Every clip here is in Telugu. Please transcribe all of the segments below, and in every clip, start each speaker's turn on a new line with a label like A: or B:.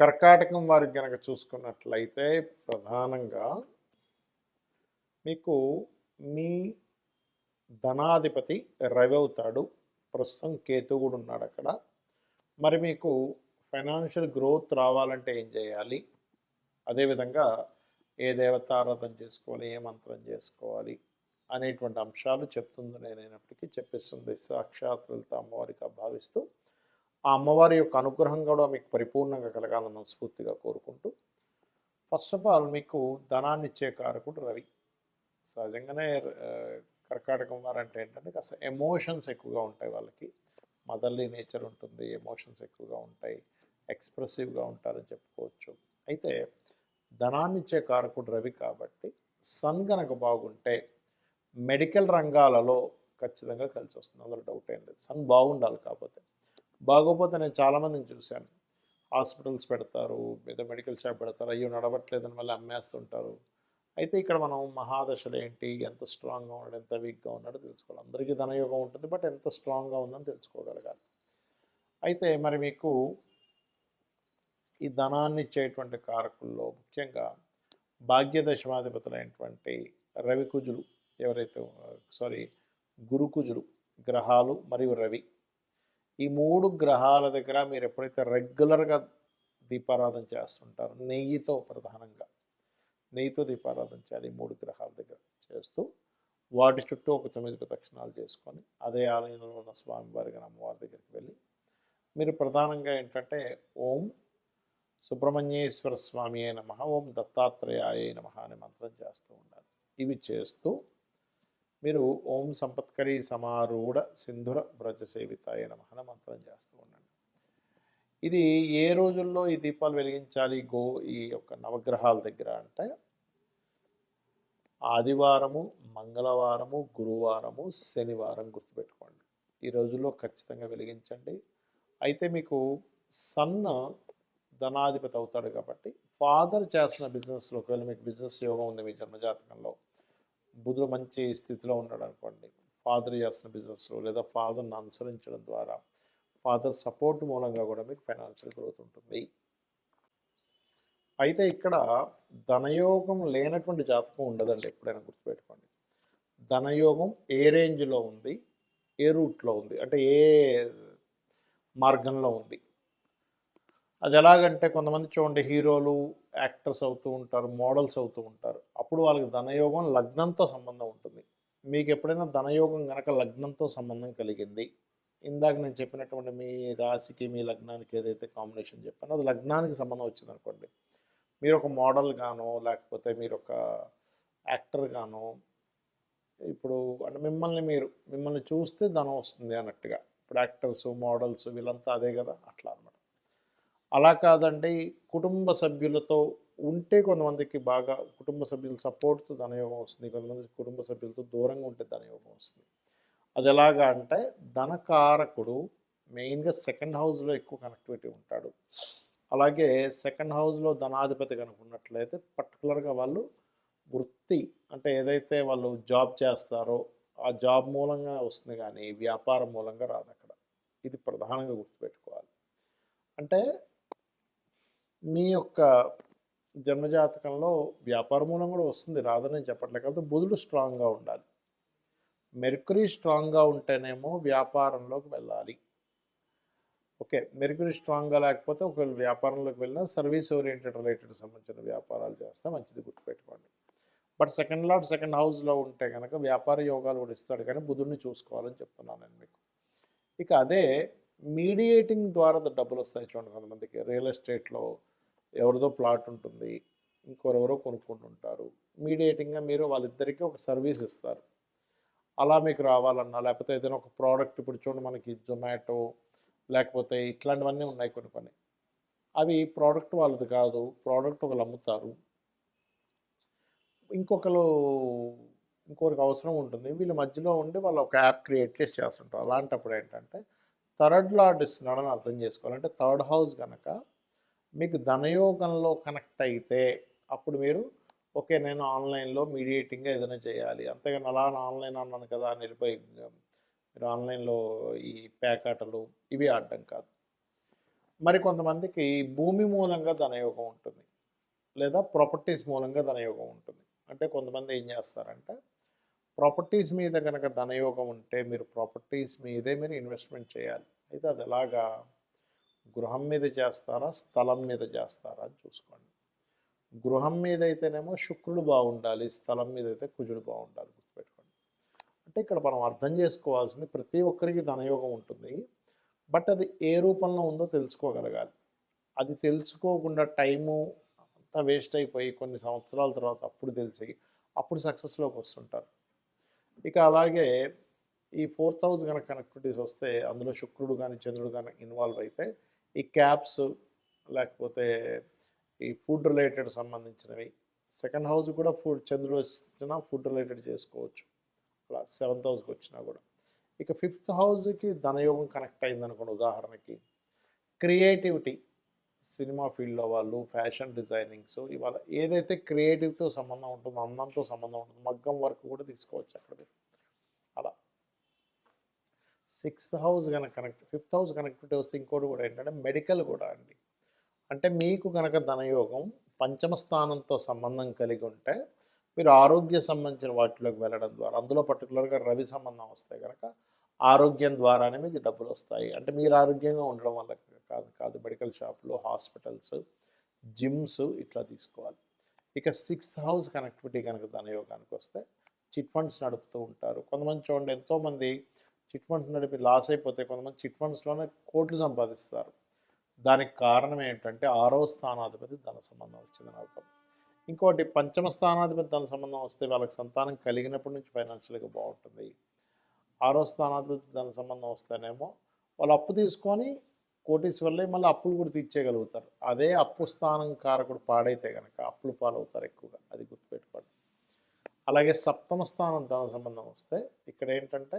A: కర్కాటకం వారికి కనుక చూసుకున్నట్లయితే ప్రధానంగా మీకు మీ ధనాధిపతి రవి అవుతాడు. ప్రస్తుతం కేతు కూడా ఉన్నాడు అక్కడ. మరి మీకు ఫైనాన్షియల్ గ్రోత్ రావాలంటే ఏం చేయాలి? అదేవిధంగా ఏ దేవతారాధన చేసుకోవాలి? ఏ మంత్రం చేసుకోవాలి? అనేటువంటి అంశాలు చెప్తుంది నేనైనప్పటికీ చెప్పిస్తుంది. సాక్షాత్ లలిత అమ్మవారిగా భావిస్తూ ఆ అమ్మవారి యొక్క అనుగ్రహం కూడా మీకు పరిపూర్ణంగా కలగాలని మనస్ఫూర్తిగా కోరుకుంటూ ఫస్ట్ ఆఫ్ ఆల్ మీకు ధనాన్ని ఇచ్చే కారకుడు రవి. సహజంగానే కర్కాటకం వారు అంటే ఏంటంటే కాస్త ఎమోషన్స్ ఎక్కువగా ఉంటాయి వాళ్ళకి. మదర్లీ నేచర్ ఉంటుంది ఎమోషన్స్ ఎక్కువగా ఉంటాయి ఎక్స్ప్రెసివ్గా ఉంటారని చెప్పుకోవచ్చు. అయితే ధనాన్ని ఇచ్చే కారకుడు రవి కాబట్టి సన్ కనుక బాగుంటే మెడికల్ రంగాలలో ఖచ్చితంగా కలిసి వస్తుంది. అందులో డౌట్ ఏం లేదు. సన్ బాగుండాలి కాకపోతే. బాగోపోతే నేను చాలామందిని చూశాను. హాస్పిటల్స్ పెడతారు లేదా మెడికల్ షాప్ పెడతారు అయ్యో నడవట్లేదని మళ్ళీ అమ్మేస్తుంటారు. అయితే ఇక్కడ మనం మహాదశలు ఏంటి ఎంత స్ట్రాంగ్గా ఉన్నాడు ఎంత వీక్గా ఉన్నాడో తెలుసుకోవాలి. అందరికీ ధనయోగం ఉంటుంది బట్ ఎంత స్ట్రాంగ్గా ఉందని తెలుసుకోగలగాలి. అయితే మరి మీకు ఈ ధనాన్ని ఇచ్చేటువంటి కారకుల్లో ముఖ్యంగా భాగ్యదశమాధిపతులైనటువంటి రవికుజులు ఎవరైతే సారీ గురుకుజులు గ్రహాలు మరియు రవి ఈ మూడు గ్రహాల దగ్గర మీరు ఎప్పుడైతే రెగ్యులర్గా దీపారాధన చేస్తుంటారో నెయ్యితో ప్రధానంగా నెయ్యితో దీపారాధన చేయాలి ఈ మూడు గ్రహాల దగ్గర చేస్తూ వాటి చుట్టూ ఒక తొమ్మిది ప్రదక్షిణాలు చేసుకొని అదే ఆలయంలో ఉన్న స్వామివారి గారి అమ్మవారి దగ్గరికి వెళ్ళి మీరు ప్రధానంగా ఏంటంటే ఓం సుబ్రహ్మణ్యేశ్వర స్వామి అయిన మహా ఓం దత్తాత్రేయాయ నమ అనే మంత్రం చేస్తూ ఉండాలి. ఇవి చేస్తూ మీరు ఓం సంపత్కరి సమారూఢ సింధుర వ్రజ సేవితాయ నమ మంత్రం చేస్తూ ఉండండి. ఇది ఏ రోజుల్లో ఈ దీపాలు వెలిగించాలి? గో ఈ యొక్క నవగ్రహాల దగ్గర అంటే. ఆదివారము మంగళవారము గురువారము శనివారం గుర్తుపెట్టుకోండి. ఈ రోజుల్లో ఖచ్చితంగా వెలిగించండి. అయితే మీకు సన్న ధనాధిపతి అవుతాడు కాబట్టి ఫాదర్ చేస్తున్న బిజినెస్లో ఒకవేళ మీకు బిజినెస్ యోగం ఉంది మీ జన్మజాతకంలో బుధుడు మంచి స్థితిలో ఉన్నాడు అనుకోండి ఫాదర్ చేస్తున్న బిజినెస్లో లేదా ఫాదర్ని అనుసరించడం ద్వారా ఫాదర్ సపోర్ట్ మూలంగా కూడా మీకు ఫైనాన్షియల్ గ్రోత్ ఉంటుంది. అయితే ఇక్కడ ధనయోగం లేనటువంటి జాతకం ఉండదండి ఎప్పుడైనా గుర్తుపెట్టుకోండి. ధనయోగం ఏ రేంజ్లో ఉంది ఏ రూట్లో ఉంది అంటే ఏ మార్గంలో ఉంది? అది ఎలాగంటే కొంతమంది చూడండి హీరోలు యాక్టర్స్ అవుతూ ఉంటారు మోడల్స్ అవుతూ ఉంటారు. అప్పుడు వాళ్ళకి ధనయోగం లగ్నంతో సంబంధం ఉంటుంది. మీకు ఎప్పుడైనా ధనయోగం కనుక లగ్నంతో సంబంధం కలిగింది? ఇందాక నేను చెప్పినటువంటి మీ రాశికి మీ లగ్నానికి ఏదైతే కాంబినేషన్ చెప్పానో అది లగ్నానికి సంబంధం వచ్చింది అనుకోండి మీరు ఒక మోడల్ గానో లేకపోతే మీరు ఒక యాక్టర్ గానో ఇప్పుడు అంటే మిమ్మల్ని మీరు మిమ్మల్ని చూస్తే ధనం వస్తుంది అన్నట్టుగా. ఇప్పుడు యాక్టర్స్ మోడల్స్ వీళ్ళంతా అదే కదా అట్లా అనమాట అలా కాదండి. కుటుంబ సభ్యులతో ఉంటే కొంతమందికి బాగా కుటుంబ సభ్యుల సపోర్ట్తో ధనయోగం వస్తుంది. కొంతమంది కుటుంబ సభ్యులతో దూరంగా ఉంటే ధనయోగం వస్తుంది. అది ఎలాగా అంటే ధనకారకుడు మెయిన్గా సెకండ్ హౌస్లో ఎక్కువ కనెక్టివిటీ ఉంటాడు. అలాగే సెకండ్ హౌస్లో ధనాధిపతి కనుక ఉన్నట్లయితే పర్టికులర్గా వాళ్ళు వృత్తి అంటే ఏదైతే వాళ్ళు జాబ్ చేస్తారో ఆ జాబ్ మూలంగా వస్తుంది కానీ వ్యాపారం మూలంగా రాదు అక్కడ ఇది ప్రధానంగా గుర్తుపెట్టుకోవాలి. అంటే మీ యొక్క జన్మజాతకంలో వ్యాపార మూలం కూడా వస్తుంది. రాదని చెప్పట్లే కాబట్టి బుధుడు స్ట్రాంగ్గా ఉండాలి. మెర్కురీ స్ట్రాంగ్గా ఉంటేనేమో వ్యాపారంలోకి వెళ్ళాలి. ఓకే మెర్కురీ స్ట్రాంగ్గా లేకపోతే ఒకవేళ వ్యాపారంలోకి వెళ్ళినా సర్వీస్ ఓరియంటెడ్ రిలేటెడ్ సంబంధించిన వ్యాపారాలు చేస్తే మంచిది గుర్తుపెట్టుకోండి. బట్ సెకండ్ లాట్ సెకండ్ హౌస్లో ఉంటే కనుక వ్యాపార యోగాలు కూడా ఇస్తాడు. కానీ బుధుడిని చూసుకోవాలని చెప్తున్నాను నేను మీకు. ఇక అదే మీడియేటింగ్ ద్వారా డబ్బులు వస్తాయి చూడండి కొంతమందికి. రియల్ ఎస్టేట్లో ఎవరిదో ప్లాట్ ఉంటుంది ఇంకొరెవరో కొనుక్కుంటుంటారు. మీడియేటింగ్గా మీరు వాళ్ళిద్దరికీ ఒక సర్వీస్ ఇస్తారు. అలా మీకు రావాలన్నా లేకపోతే ఏదైనా ఒక ప్రోడక్ట్ ఇప్పుడు చూడండి మనకి జొమాటో లేకపోతే ఇట్లాంటివన్నీ ఉన్నాయి కొన్ని కొన్ని. అవి ప్రోడక్ట్ వాళ్ళది కాదు ప్రోడక్ట్ ఒకరు అమ్ముతారు. ఇంకొకరు ఇంకొకరికి అవసరం ఉంటుంది. వీళ్ళ మధ్యలో ఉండి వాళ్ళు ఒక యాప్ క్రియేట్ చేసి చేస్తుంటారు. అలాంటప్పుడు ఏంటంటే థర్డ్ లార్డ్ ఇస్తున్నాడని అర్థం చేసుకోవాలంటే థర్డ్ హౌస్ కనుక మీకు ధనయోగంలో కనెక్ట్ అయితే అప్పుడు మీరు ఓకే నేను ఆన్లైన్లో మీడియేటింగ్గా ఏదైనా చేయాలి. అంతేగాని అలా ఆన్లైన్ అన్నాను కదా అని మీరు ఆన్లైన్లో ఈ ప్యాకాటలు ఇవి ఆడడం కాదు. మరి కొంతమందికి భూమి మూలంగా ధనయోగం ఉంటుంది లేదా ప్రాపర్టీస్ మూలంగా ధనయోగం ఉంటుంది. అంటే కొంతమంది ఏం చేస్తారంటే ప్రాపర్టీస్ మీద కనుక ధనయోగం ఉంటే మీరు ప్రాపర్టీస్ మీదే మీరు ఇన్వెస్ట్మెంట్ చేయాలి. అయితే అది ఎలాగా గృహం మీద చేస్తారా స్థలం మీద చేస్తారా అని చూసుకోండి. గృహం మీద అయితేనేమో శుక్రుడు బాగుండాలి స్థలం మీద అయితే కుజుడు బాగుండాలి గుర్తుపెట్టుకోండి. అంటే ఇక్కడ మనం అర్థం చేసుకోవాల్సింది ప్రతి ఒక్కరికి ధనయోగం ఉంటుంది బట్ అది ఏ రూపంలో ఉందో తెలుసుకోగలగాలి. అది తెలుసుకోకుండా టైము అంతా వేస్ట్ అయిపోయి కొన్ని సంవత్సరాల తర్వాత అప్పుడు తెలిసి అప్పుడు సక్సెస్లోకి వస్తుంటారు. ఇక అలాగే ఈ ఫోర్త్ హౌస్ కనుక కనెక్టివిటీస్ వస్తే అందులో శుక్రుడు కానీ చంద్రుడు కానీ ఇన్వాల్వ్ అయితే ఈ క్యాప్స్ లేకపోతే ఈ ఫుడ్ రిలేటెడ్ సంబంధించినవి. సెకండ్ హౌస్ కూడా ఫుడ్ చంద్రుడు వచ్చినా ఫుడ్ రిలేటెడ్ చేసుకోవచ్చు. అలా సెవెంత్ హౌస్కి వచ్చినా కూడా. ఇక ఫిఫ్త్ హౌస్కి ధనయోగం కనెక్ట్ అయింది అనుకోండి ఉదాహరణకి. క్రియేటివిటీ సినిమా ఫీల్డ్లో వాళ్ళు ఫ్యాషన్ డిజైనింగ్స్ ఇవాళ ఏదైతే క్రియేటివ్తో సంబంధం ఉంటుందో అందంతో సంబంధం ఉంటుంది మగ్గం వర్క్ కూడా తీసుకోవచ్చు అక్కడ అలా. సిక్స్త్ హౌస్ కనుక కనెక్ట్ ఫిఫ్త్ హౌస్ కనెక్టివిటీ వస్తే ఇంకోటి కూడా ఏంటంటే మెడికల్ కూడా అండి. అంటే మీకు కనుక ధనయోగం పంచమ స్థానంతో సంబంధం కలిగి ఉంటే మీరు ఆరోగ్య సంబంధించిన వాటిలోకి వెళ్ళడం ద్వారా అందులో పర్టికులర్గా రవి సంబంధం వస్తే కనుక ఆరోగ్యం ద్వారానే మీకు డబ్బులు వస్తాయి. అంటే మీరు ఆరోగ్యంగా ఉండడం వల్ల కాదు కాదు మెడికల్ షాప్లో హాస్పిటల్స్ జిమ్స్ ఇట్లా తీసుకోవాలి. ఇక సిక్స్త్ హౌస్ కనెక్టివిటీ కనుక ధనయోగానికి వస్తే చిట్ ఫండ్స్ నడుపుతూ ఉంటారు. కొంతమంది చూడండి ఎంతోమంది చిట్ ఫండ్స్ నడిపి లాస్ అయిపోతే కొంతమంది చిట్ ఫండ్స్లోనే కోట్లు సంపాదిస్తారు. దానికి కారణం ఏంటంటే ఆరో స్థానాధిపతి ధన సంబంధం వచ్చిందని అర్థం. ఇంకోటి పంచమ స్థానాధిపతి ధన సంబంధం వస్తే వాళ్ళకి సంతానం కలిగినప్పటి నుంచి ఫైనాన్షియల్గా బాగుంటుంది. ఆరో స్థానాధిపతి ధన సంబంధం వస్తేనేమో వాళ్ళు అప్పు తీసుకొని కోటీస్ వల్లే మళ్ళీ అప్పులు కూడా తీర్చేయగలుగుతారు. అదే అప్పు స్థానం కారకుడు పాడైతే కనుక అప్పులు పాలవుతారు ఎక్కువగా అది గుర్తుపెట్టుకోండి. అలాగే సప్తమ స్థానం ధన సంబంధం వస్తే ఇక్కడ ఏంటంటే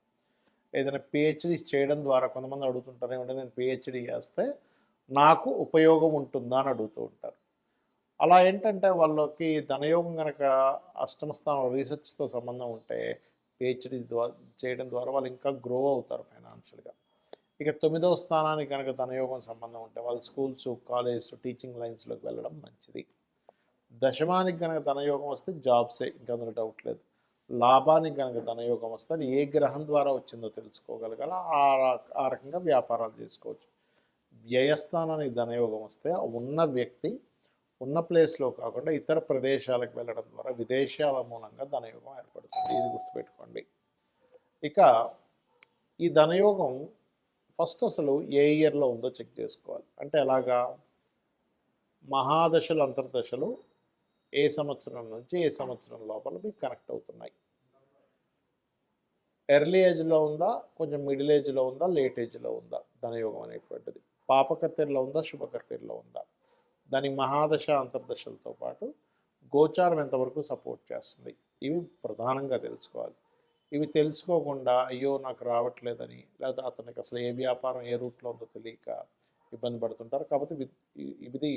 A: ఏదైనా పిహెచ్డి చేయడం ద్వారా కొంతమంది అడుగుతుంటారు ఏమంటే నేను పిహెచ్డి చేస్తే నాకు ఉపయోగం ఉంటుందా అని అడుగుతూ ఉంటారు. అలా ఏంటంటే వాళ్ళకి ధనయోగం కనుక అష్టమ స్థానంలో రీసెర్చ్తో సంబంధం ఉంటే పిహెచ్డి ద్వారా చేయడం ద్వారా వాళ్ళు ఇంకా గ్రో అవుతారు ఫైనాన్షియల్గా ఇక తొమ్మిదవ స్థానానికి కనుక ధనయోగం సంబంధం ఉంటే వాళ్ళు స్కూల్స్ కాలేజెస్ టీచింగ్ లైన్స్లోకి వెళ్ళడం మంచిది. దశమానికి కనుక ధనయోగం వస్తే జాబ్సే ఇంకా అందులో డౌట్ లేదు. లాభానికి కనుక ధనయోగం వస్తే అది ఏ గ్రహం ద్వారా వచ్చిందో తెలుసుకోగలగాల. ఆ ఆ రకంగా వ్యాపారాలు చేసుకోవచ్చు. వ్యయస్థానానికి ధనయోగం వస్తే ఉన్న వ్యక్తి ఉన్న ప్లేస్లో కాకుండా ఇతర ప్రదేశాలకు వెళ్ళడం ద్వారా విదేశాల మూలంగా ధనయోగం ఏర్పడుతుంది. ఇది గుర్తుపెట్టుకోండి. ఇక ఈ ధనయోగం ఫస్ట్ అసలు ఏ ఇయర్లో ఉందో చెక్ చేసుకోవాలి. అంటే ఎలాగా? మహాదశలు అంతర్దశలు ఏ సంవత్సరం నుంచి ఏ సంవత్సరం లోపల మీకు కనెక్ట్ అవుతున్నాయి. ఎర్లీ ఏజ్లో ఉందా? కొంచెం మిడిల్ ఏజ్లో ఉందా? లేట్ ఏజ్లో ఉందా? ధనయోగం అనేటువంటిది. పాపకత్తెరలో ఉందా? శుభకత్తెరలో ఉందా? దాని మహాదశ అంతర్దశలతో పాటు గోచారం ఎంతవరకు సపోర్ట్ చేస్తుంది? ఇవి ప్రధానంగా తెలుసుకోవాలి. ఇవి తెలుసుకోకుండా అయ్యో నాకు రావట్లేదని లేదా అతనికి అసలు ఏ వ్యాపారం ఏ రూట్లో ఉందో తెలియక ఇబ్బంది పడుతుంటారు. కాబట్టి ఇది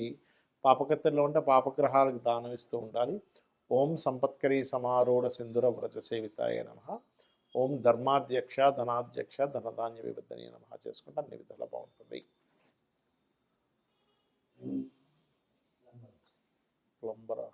A: పాపకత్తెరలో ఉంటే పాపగ్రహాలకు దానం ఇస్తూ ఉండాలి. ఓం సంపత్కరీ సమారూఢ సింధుర వ్రజ సేవితాయ నమ. ఓం ధర్మాధ్యక్ష ధనాధ్యక్ష ధనధాన్య విబద్ధని నమ చేసుకుంటే అన్ని విధాలా బాగుంటుంది. ప్లంబరా.